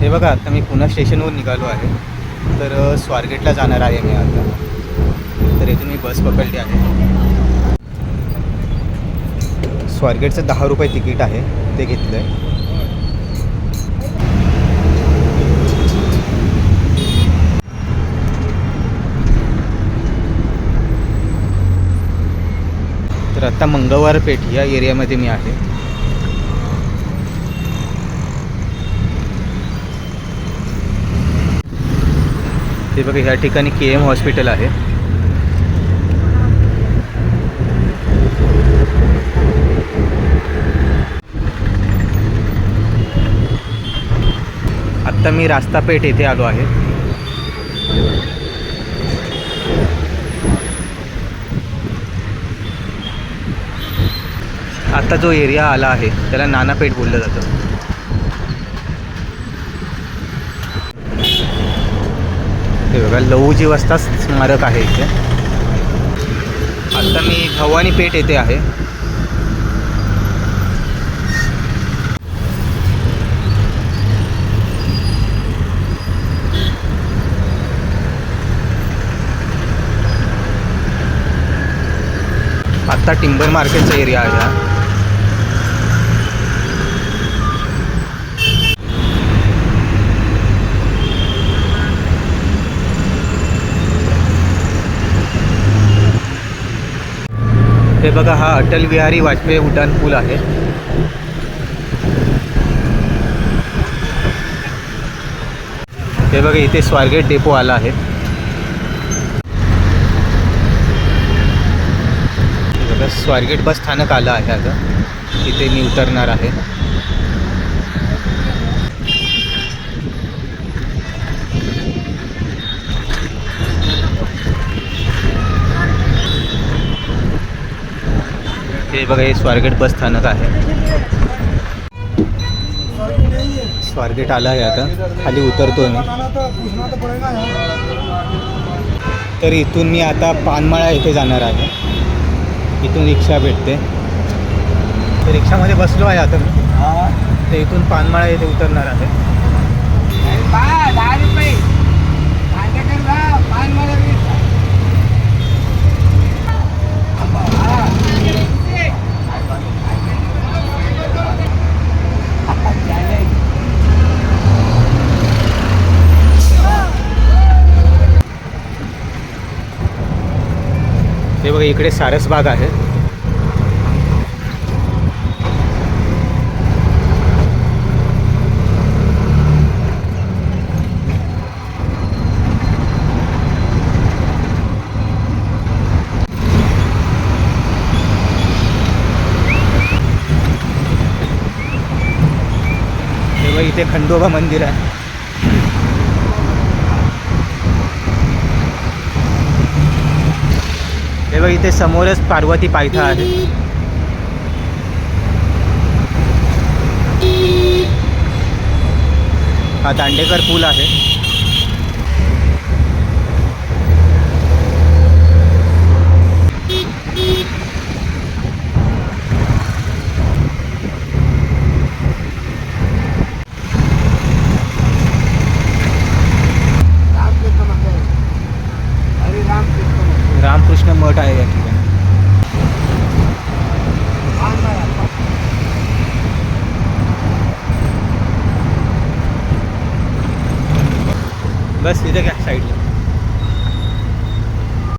हे बघा आता मी पुन्हा स्टेशनवर निघालो आहे. तर स्वारगेटला जाणार आहे मी आता. तर इथून मी बस पकडली आहे. स्वारगेटचं दहा रुपये तिकीट आहे. ते घेतलं आहे तर आता मंगळवार पेठ या एरियामध्ये मी आहे. ते बघा ह्या ठिकाणी के एम हॉस्पिटल आहे. आत्ता मी रास्ता पेठ येथे आलो आहे. आता जो एरिया आला आहे त्याला नानापेठ बोललं जातं. हे बघा लहूजी वस्ता स्मारक आहे इथे. आता मी भवानी पेठ येथे आहे. आत्ता टिंबर मार्केटचा एरिया आहे हे बघा हा अटल बिहारी वाजपेयी उड्डाण पूल आहे. हे बघा इथे स्वारगेट डेपो आला आहे. बघा स्वारगेट बस स्थानक आलं आहे आता. तिथे मी उतरणार आहे. हे बघा हे स्वारगेट बस स्थानक आहे. स्वारगेट आलं आहे आता. खाली उतरतो मी. तर इथून मी आता पानमाळा येथे जाणार आहे. इथून रिक्षा भेटते. तर रिक्षामध्ये बसलो आहे आता मी. तर इथून पानमाळा येथे उतरणार आहे दहा रुपये माझ्याकडे जा पान मला वीस हे बघा इकडे सारस बाग आहे. इथे खंडोबा मंदिर आहे. हे बघ इथे समोरच पार्वती पायथा आहे. हा दांडेकर पूल आहे. रामकृष्ण मठ आहे या ठिकाणी बस इथे काय साईडला